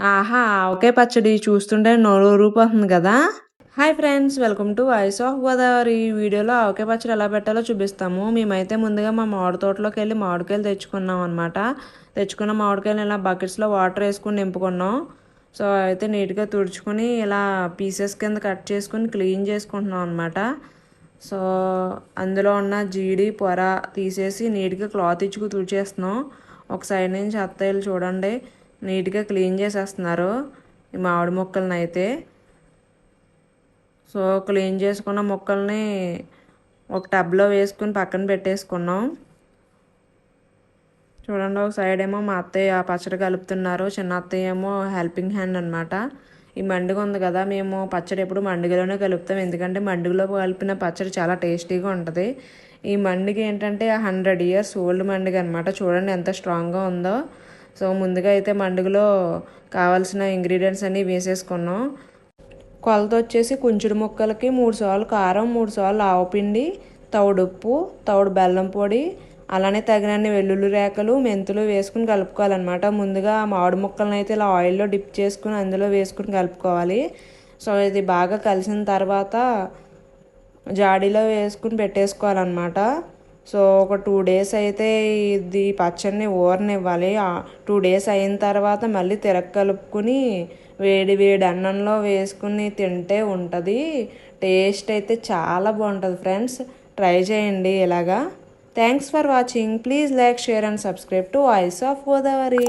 ఆహా! ఆవకాయ పచ్చడి చూస్తుంటే నోరూరిపోతుంది కదా! Hi friends welcome to voice of Godavari ఈ వీడియోలో ఆవకాయ పచ్చడి ఎలా పెట్టాలో చూపిస్తాము. మేమైతే ముందుగా మా మామిడి తోటలోకి వెళ్ళి మామిడికాయలు తెచ్చుకున్నాం అనమాట తెచ్చుకున్న మామిడికాయలు ఇలా బకెట్స్లో వాటర్ వేసుకుని నింపుకున్నాం. సో అయితే నీట్గా తుడుచుకొని ఇలా పీసెస్ కింద కట్ చేసుకుని క్లీన్ చేసుకుంటున్నాం అనమాట సో అందులో ఉన్న జీడి పొర తీసేసి నీట్గా క్లాత్ ఇచ్చుకు తుడిచేస్తున్నాం. ఒక సైడ్ నుంచి అత్తయ్యలు చూడండి. నీట్గా క్లీన్ చేసేస్తున్నారు. ఈ మామిడి మొక్కలను అయితే సో క్లీన్ చేసుకున్న మొక్కల్ని ఒక టబ్లో వేసుకుని పక్కన పెట్టేసుకున్నాం. చూడండి ఒక సైడ్ ఏమో మా అత్తయ్య పచ్చడి కలుపుతున్నారు. చిన్న అత్తయ్య ఏమో హెల్పింగ్ హ్యాండ్ అనమాట ఈ మండుగ ఉంది కదా మేము పచ్చడి ఎప్పుడు మండుగలోనే కలుపుతాం. ఎందుకంటే మండుగలో కలిపిన పచ్చడి చాలా టేస్టీగా ఉంటుంది. ఈ మండుగ ఏంటంటే హండ్రెడ్ ఇయర్స్ ఓల్డ్ మండుగ అనమాట చూడండి ఎంత స్ట్రాంగ్గా ఉందో. సో ముందుగా అయితే మండుగులో కావాల్సిన ఇంగ్రీడియంట్స్ అన్నీ వేసేసుకున్నాం. కొలత వచ్చేసి కుంచుడు ముక్కలకి మూడు సార్లు కారం మూడు సార్లు ఆవపిండి తౌడుప్పు తౌడు బెల్లం పొడి అలానే తగినన్ని వెల్లుల్లి రేకలు మెంతులు వేసుకుని కలుపుకోవాలన్నమాట. ముందుగా మామిడి ముక్కలను అయితే ఇలా ఆయిల్లో డిప్ చేసుకుని అందులో వేసుకుని కలుపుకోవాలి. సో ఇది బాగా కలిసిన తర్వాత జాడీలో వేసుకుని పెట్టేసుకోవాలన్నమాట. సో ఒక టూ డేస్ అయితే ఇది పచ్చడిని ఊరనివ్వాలి టూ డేస్ అయిన తర్వాత మళ్ళీ తిరగ కలుపుకుని వేడి వేడి అన్నంలో వేసుకుని తింటే ఉంటుంది. టేస్ట్ అయితే చాలా బాగుంటుంది ఫ్రెండ్స్. ట్రై చేయండి ఇలాగా. Thanks for watching. Please like share and subscribe to voice of Godavari.